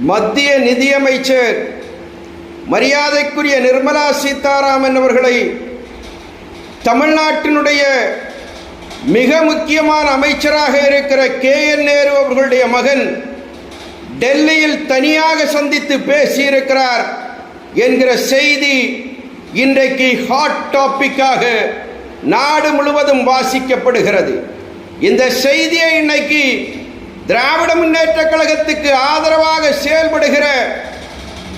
மத்திய நிதியமைச்சர் மரியாதைக்குரிய நிர்மலா சீதாராமன் அவர்களை தமிழ்நாட்டினுடைய மிக முக்கியமான அமைச்சராக இருக்கிற கே என் நேரு அவர்களுடைய மகன் டெல்லியில் தனியாக சந்தித்து பேசியிருக்கிறார் என்கிற செய்தி இன்றைக்கு ஹாட் டாபிக்காக நாடு முழுவதும் வாசிக்கப்படுகிறது. இந்த செய்தியை இன்னைக்கு திராவிட முன்னேற்ற கழகத்துக்கு ஆதரவாக செயல்படுகிற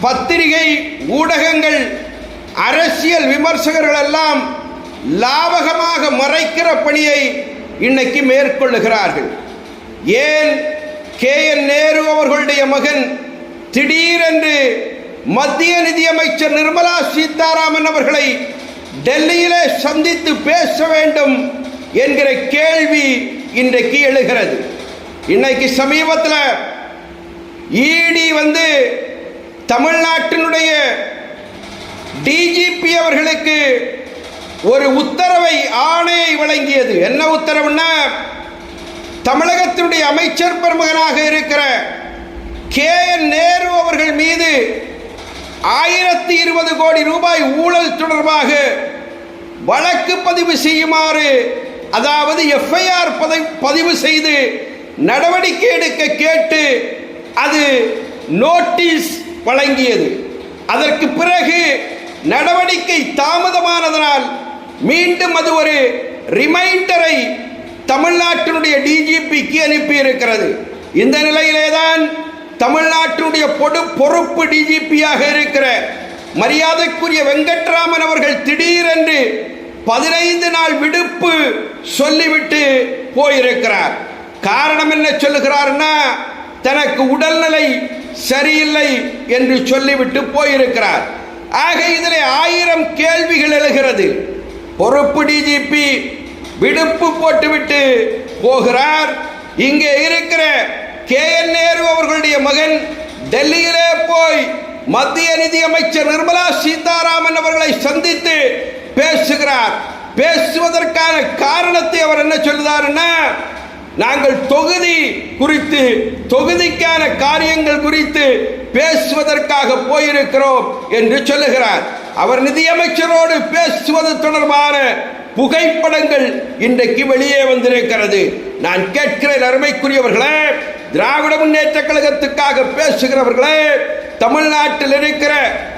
பத்திரிகை ஊடகங்கள் அரசியல் விமர்சகர்கள் எல்லாம் லாபகமாக மறைக்கிற பணியை இன்னைக்கு மேற்கொள்ளுகிறார்கள். ஏன்? கே. என். நேரு அவர்களுடைய மகன் திடீரென்று மத்திய நிதியமைச்சர் நிர்மலா சீதாராமன் அவர்களை டெல்லியிலே சந்தித்து பேச வேண்டும் என்கிற கேள்வி இன்றைக்கு எழுகிறது. இன்னைக்கு சமீபத்தில் இடி வந்து தமிழ்நாட்டினுடைய டிஜிபி அவர்களுக்கு ஒரு உத்தரவை ஆணையை வழங்கியது. என்ன உத்தரவுன்னா தமிழகத்தினுடைய அமைச்சர் பிரமுகனாக இருக்கிற கே என் நேரு அவர்கள் மீது ஆயிரத்தி இருபது கோடி ரூபாய் ஊழல் தொடர்பாக வழக்கு பதிவு செய்யுமாறு அதாவது எஃப்ஐஆர் பதிவு செய்து நடவடிக்கை எடுக்க கேட்டு அது நோட்டீஸ் வழங்கியது. அதற்கு பிறகு நடவடிக்கை தாமதமானதனால் மீண்டும் அது ஒரு ரிமைண்டரை தமிழ்நாட்டினுடைய டிஜிபிக்கு அனுப்பியிருக்கிறது. இந்த இந்த நிலையிலேதான் தமிழ்நாட்டினுடைய பொது பொறுப்பு டிஜிபியாக இருக்கிற மரியாதைக்குரிய வெங்கட்ராமன் அவர்கள் திடீரென்று பதினைந்து நாள் விடுப்பு சொல்லிவிட்டு போயிருக்கிறார். காரணம் என்ன சொல்லுகிறார்னா தனக்கு உடல்நிலை சரியில்லை என்று சொல்லிவிட்டு போயிருக்கிறார். ஆக இதில் ஆயிரம் கேள்விகள் எழுகிறது. பொறுப்பு டிஜிபி விடுப்பு போட்டுவிட்டு போகிறார். இங்கே இருக்கிற கே என் நேரு அவர்களுடைய மகன் டெல்லியிலே போய் மத்திய நிதியமைச்சர் நிர்மலா சீதாராமன் அவர்களை சந்தித்து பேசுகிறார். பேசுவதற்கான காரணத்தை அவர் என்ன சொல்லுதாருன்னா நாங்கள் தொகுதி குறித்து தொகுதிக்கான காரியங்கள் குறித்து பேசுவதற்காக போயிருக்கிறோம் என்று சொல்லுகிறார். அவர் நிதியமைச்சரோடு பேசுவது தொடர்பான புகைப்படங்கள் இன்றைக்கு வெளியே வந்திருக்கிறது. நான் கேட்கிறேன் அருமைக்குரியவர்களே திராவிட முன்னேற்ற கழகத்துக்காக பேசுகிறவர்களே தமிழ்நாட்டில் இருக்கிற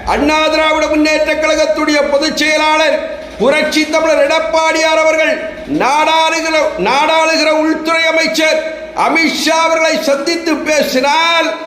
அண்ணா திராவிட முன்னேற்ற கழகத்துடைய பொதுச் செயலாளர் புரட்சி தமிழர் எடப்பாடியார் அவர்கள் நாடாளுகிற நாடாளுகிற உள்துறை அமைச்சர் அமித்ஷா அவர்களை சந்தித்து பேசினால்